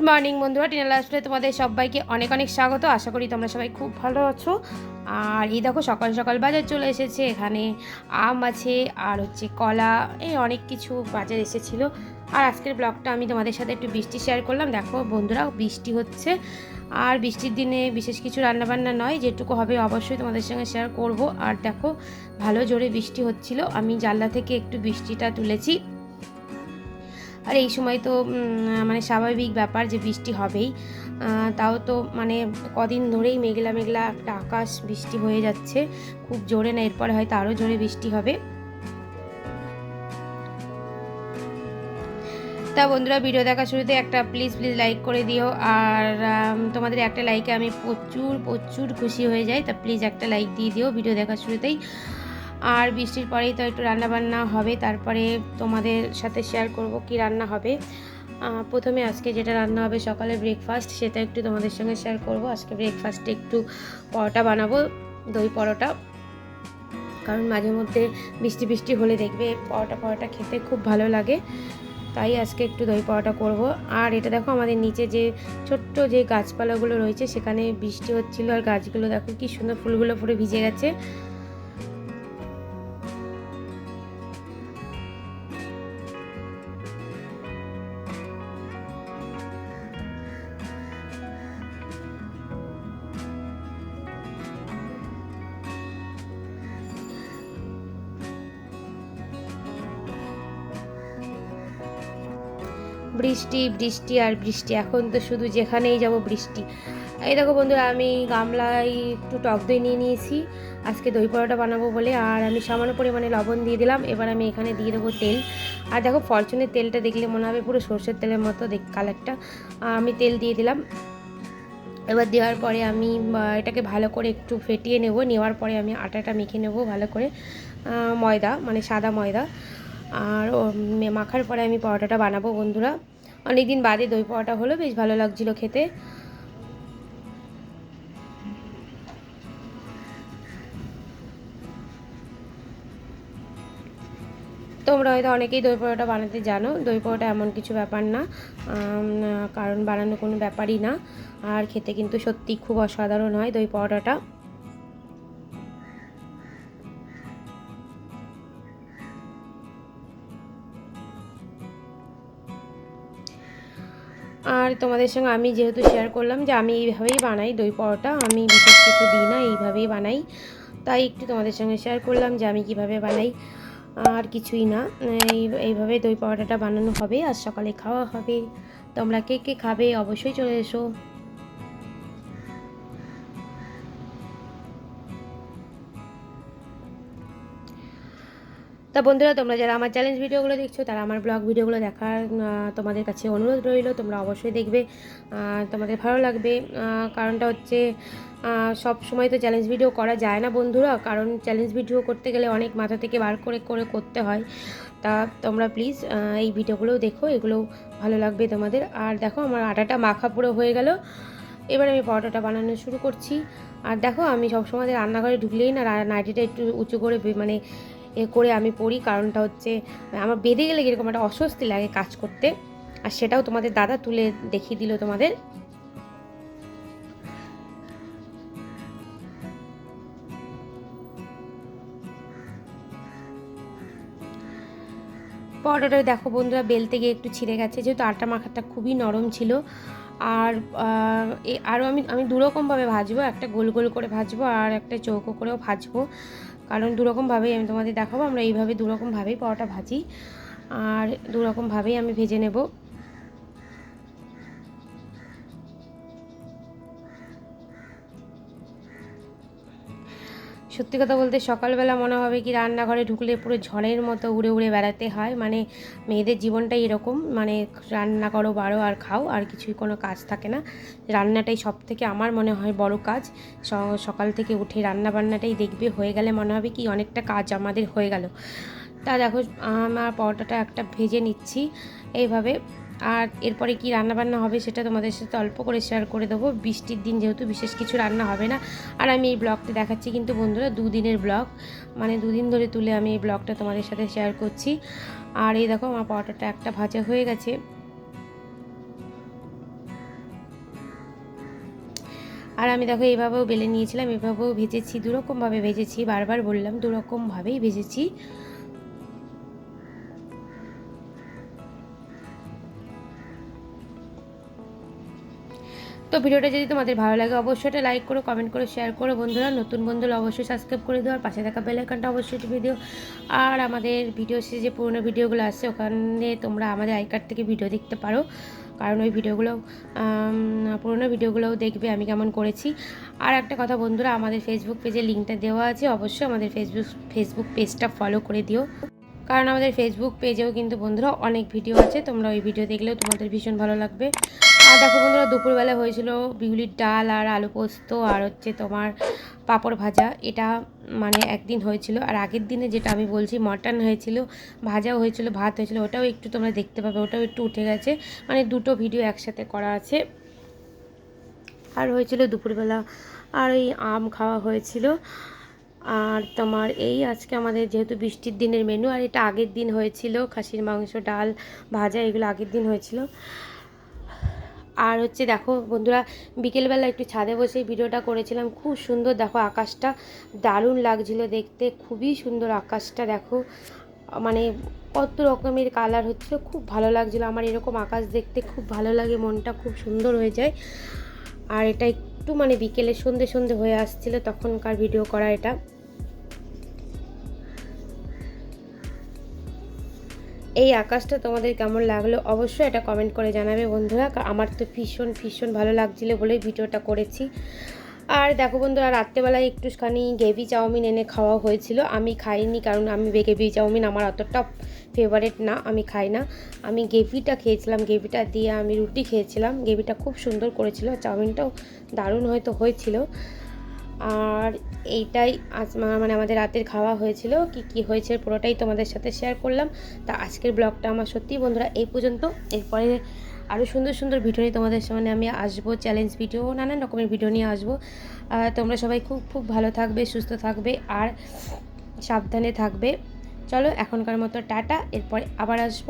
Good morning বন্ধুরা। টিনা লাস্টে তোমাদের সবাইকে অনেক অনেক স্বাগত। আশা করি তোমরা সবাই খুব ভালো আছো। আর এই দেখো, সকাল সকাল বাজার চলে এসেছে। এখানে আম আছে, আর হচ্ছে কলা এই অনেক কিছু বাজার এসেছিল। আর আজকের ব্লগটা আমি তোমাদের সাথে একটু বৃষ্টি শেয়ার করলাম। দেখো বন্ধুরা, বৃষ্টি হচ্ছে। আর বৃষ্টির দিনে বিশেষ কিছু রান্নাবান্না নয়, যেটুকু হবে অবশ্যই তোমাদের সঙ্গে শেয়ার করব। আর দেখো, ভালো জোরে বৃষ্টি হচ্ছিল। আমি জানলা থেকে একটু বৃষ্টিটা তুলেছি। আর এই সময় তো মানে স্বাভাবিক ব্যাপার যে বৃষ্টি হবেই। তাও তো মানে কদিন ধরেই মেঘলা মেঘলা একটা আকাশ বৃষ্টি হয়ে যাচ্ছে। খুব জোরে না, এরপরে হয়তো আরও জোরে বৃষ্টি হবে। তা বন্ধুরা, ভিডিও দেখা শুরুতে একটা প্লিজ প্লিজ লাইক করে দিও। আর তোমাদের একটা লাইকে আমি প্রচুর প্রচুর খুশি হয়ে যাই। তা প্লিজ একটা লাইক দিয়ে দিও ভিডিও দেখা শুরুতেই। আর বৃষ্টির পরেই তো একটু রান্না বান্না হবে, তারপরে তোমাদের সাথে শেয়ার করব কি রান্না হবে। প্রথমে আজকে যেটা রান্না হবে সকালে ব্রেকফাস্ট সেটা একটু তোমাদের সঙ্গে শেয়ার করব। আজকে ব্রেকফাস্টে একটু পরোটা বানাবো, দই পরোটা। কারণ মাঝে মধ্যে বৃষ্টি বৃষ্টি হলে দেখবে পরোটা পরোটা খেতে খুব ভালো লাগে। তাই আজকে একটু দই পরোটা করব। আর এটা দেখো আমাদের নিচে যে ছোট্ট যে গাছপালাগুলো রয়েছে, সেখানে বৃষ্টি হচ্ছিল আর গাছগুলো দেখো কি সুন্দর ফুলগুলো পুরো ভিজে গেছে। বৃষ্টি বৃষ্টি আর বৃষ্টি। এখন তো শুধু যেখানেই যাব বৃষ্টি। এই দেখো বন্ধুরা, আমি গামলায় একটু টক দই নিয়ে নিয়েছি। আজকে দই পরোটা বানাবো বলে, আর আমি সামান্য পরিমাণে লবণ দিয়ে দিলাম। এবার আমি এখানে দিয়ে দেবো তেল। আর দেখো, ফরচুনের তেলটা দেখলে মনে হবে পুরো সর্ষের তেলের মতো দেখ, কালারটা। আমি তেল দিয়ে দিলাম। এবার দেওয়ার পরে আমি এটাকে ভালো করে একটু ফেটিয়ে নেব। নেওয়ার পরে আমি আটাটা মেখে নেব ভালো করে। ময়দা মানে সাদা ময়দা। আর মাখার পরে আমি পরোটাটা বানাবো বন্ধুরা। অনেক দিন বাদে দই পরোটা হলো, বেশ ভালো লাগছিল খেতে। তোমরা হয়তো অনেকেই দই পরোটা বানাতে জানো, দই পরোটা এমন কিছু ব্যাপার না কারণ বানানো কোনো ব্যাপারই না। আর খেতে কিন্তু সত্যি খুব অসাধারণ হয় দই পরোটাটা। আর তোমাদের সঙ্গে আমি যেহেতু শেয়ার করলাম যে আমি এইভাবেই বানাই দই পরোটা, আমি বিশেষ কিছু দিই না, এইভাবেই বানাই। তাই একটু তোমাদের সঙ্গে শেয়ার করলাম যে আমি কীভাবে বানাই। আর কিছুই না, এই, এইভাবে দই পরোটাটা বানানো হবে আর সকালে খাওয়া হবে। তোমরা কে কে খাবে অবশ্যই চলে এসো। তা বন্ধুরা, তোমরা যারা আমার চ্যালেঞ্জ ভিডিওগুলো দেখছ, তারা আমার ব্লগ ভিডিওগুলো দেখার তোমাদের কাছে অনুরোধ রইল। তোমরা অবশ্যই দেখবে তোমাদের ভালো লাগবে। কারণটা হচ্ছে সব সময় তো চ্যালেঞ্জ ভিডিও করা যায় না বন্ধুরা। কারণ চ্যালেঞ্জ ভিডিও করতে গেলে অনেক মাথা থেকে বার করে করে করতে হয়। তা তোমরা প্লিজ এই ভিডিওগুলোও দেখো, এগুলোও ভালো লাগবে তোমাদের। আর দেখো, আমার আটাটা মাখা পুরো হয়ে গেল। এবার আমি পরোটাটা বানানো শুরু করছি। আর দেখো, আমি সবসময় রান্নাঘরে ঢুকলেই না নাইটিটা একটু উঁচু করে মানে এ করে আমি পড়ি। কারণটা হচ্ছে, আমার বেঁধে গেলে কীরকম একটা অস্বস্তি লাগে কাজ করতে। আর সেটাও তোমাদের দাদা তুলে দেখিয়ে দিল তোমাদের। পরোটাটা দেখো বন্ধুরা, বেলতে গিয়ে একটু ছিঁড়ে গেছে। যেহেতু আটা মাখাটা খুবই নরম ছিল। আর আরও আমি আমি দুরকমভাবে ভাজবো। একটা গোল গোল করে ভাজবো আর একটা চৌকো করেও ভাজবো। কারণ দুরকমভাবেই আমি তোমাদের দেখাবো, আমরা এইভাবে দুরকমভাবেই পরোটা ভাজি। আর দুরকমভাবেই আমি ভেজে নেব। সত্যি কথা বলতে সকালবেলা মনে হবে কি রান্নাঘরে ঢুকলে পুরো ঝড়ের মতো উড়ে উড়ে বেড়াতে হয়। মানে মেয়েদের জীবনটাই এরকম মানে রান্না করো বারো আর খাও, আর কিছুই কোনো কাজ থাকে না। রান্নাটাই সব থেকে আমার মনে হয় বড় কাজ। সকাল থেকে উঠে রান্না বান্নাটাই দেখবে, হয়ে গেলে মনে হবে কি অনেকটা কাজ আমাদের হয়ে গেল। তা দেখো, আমার পরোটাটা একটা ভেজে নিচ্ছি। এইভাবে আর এরপরে কি রান্না বান্না হবে সেটা তোমাদের সাথে অল্প করে শেয়ার করে দেবো। বৃষ্টির দিন যেহেতু বিশেষ কিছু রান্না হবে না। আর আমি এই ব্লগটা দেখাচ্ছি কিন্তু বন্ধুরা দুদিনের ব্লগ মানে দুদিন ধরে তুলে আমি এই ব্লগটা তোমাদের সাথে শেয়ার করছি। আর এই দেখো আমার পরোটাটা একটা ভাজা হয়ে গেছে। আর আমি দেখো এইভাবেও বেলে নিয়েছিলাম, এভাবেও ভেজেছি, দুরকমভাবে ভেজেছি, বারবার বললাম দুরকমভাবেই ভেজেছি। তো ভিডিওটা যদি তোমাদের ভালো লাগে, অবশ্যই এটা লাইক করো কমেন্ট করো শেয়ার করো। বন্ধুরা, নতুন বন্ধুরা অবশ্যই সাবস্ক্রাইব করে দিও, আর পাশে থাকা বেল আইকনটা অবশ্যই টিপে দিও। আর আমাদের ভিডিও যে পুরোনো ভিডিওগুলো আছে, ওখানে তোমরা আমাদের আই কার্ড থেকে ভিডিও দেখতে পারো। কারণ ওই ভিডিওগুলো পুরোনো ভিডিওগুলোও দেখবে আমি কেমন করেছি। আর একটা কথা বন্ধুরা, আমাদের ফেসবুক পেজে লিঙ্কটা দেওয়া আছে, অবশ্যই আমাদের ফেসবুক ফেসবুক পেজটা ফলো করে দিও। কারণ আমাদের ফেসবুক পেজেও কিন্তু বন্ধুরা অনেক ভিডিও আছে, তোমরা ওই ভিডিও দেখলেও তোমাদের ভীষণ ভালো লাগবে। আর দেখো বন্ধুরা, দুপুরবেলা হয়েছিল বিউলির ডাল আর আলু পোস্ত আর হচ্ছে তোমার পাঁপড় ভাজা। এটা মানে একদিন হয়েছিল আর আগের দিনে যেটা আমি বলছি, মটন হয়েছিল, ভাজাও হয়েছিল, ভাত হয়েছিল, ওটাও একটু তোমরা দেখতে পাবে, ওটাও একটু উঠে গেছে। মানে দুটো ভিডিও একসাথে করা আছে। আর হয়েছিল দুপুরবেলা আর ওই আম খাওয়া হয়েছিল। আর তোমার এই আজকে আমাদের যেহেতু বৃষ্টির দিনের মেনু আর এটা আগের দিন হয়েছিল, খাসির মাংস, ডাল, ভাজা, এগুলো আগের দিন হয়েছিল। আর হচ্ছে দেখো বন্ধুরা, বিকেলবেলা একটু ছাদে বসে ভিডিওটা করেছিলাম। খুব সুন্দর দেখো আকাশটা, দারুণ লাগছিল দেখতে, খুবই সুন্দর আকাশটা দেখো। মানে কত রকমের কালার হচ্ছিল, খুব ভালো লাগছিল। আমার এরকম আকাশ দেখতে খুব ভালো লাগে, মনটা খুব সুন্দর হয়ে যায়। আর এটা একটু মানে বিকেলে সন্ধে সন্ধে হয়ে আসছিল, তখনকার ভিডিও করা এটা। এই আকাশটা তোমাদের কেমন লাগল অবশ্যই এটা কমেন্ট করে জানাবে বন্ধুরা। আমার তো ভীষণ ভীষণ ভালো লাগছিল বলেই ভিডিওটা করেছি। আর দেখো বন্ধুরা, রাত্রেবেলায় একটুখানি গেভি চাউমিন এনে খাওয়া হয়েছিল। আমি খাইনি কারণ আমি গেভি চাউমিন আমার অতটা ফেভারেট না, আমি খাই না। আমি গেভিটা খেয়েছিলাম গেভিটা দিয়ে আমি রুটি খেয়েছিলাম। গেভিটা খুব সুন্দর করেছিল, চাউমিনটাও দারুণ হয়তো হয়েছিল। আর এইটাই আজ মানে আমাদের রাতের খাওয়া হয়েছিল। কি কি হয়েছে পুরোটাই তোমাদের সাথে শেয়ার করলাম। তা আজকের ব্লগটা আমার সত্যিই বন্ধুরা এই পর্যন্ত। এরপরে আরও সুন্দর সুন্দর ভিডিও নিয়ে তোমাদের সামনে আমি আসব চ্যালেঞ্জ ভিডিও নানান রকমের ভিডিও নিয়ে আসব। তোমরা সবাই খুব খুব ভালো থাকবে, সুস্থ থাকবে আর সাবধানে থাকবে। চলো এখনকার মতো টাটা। এরপরে আবার আসব।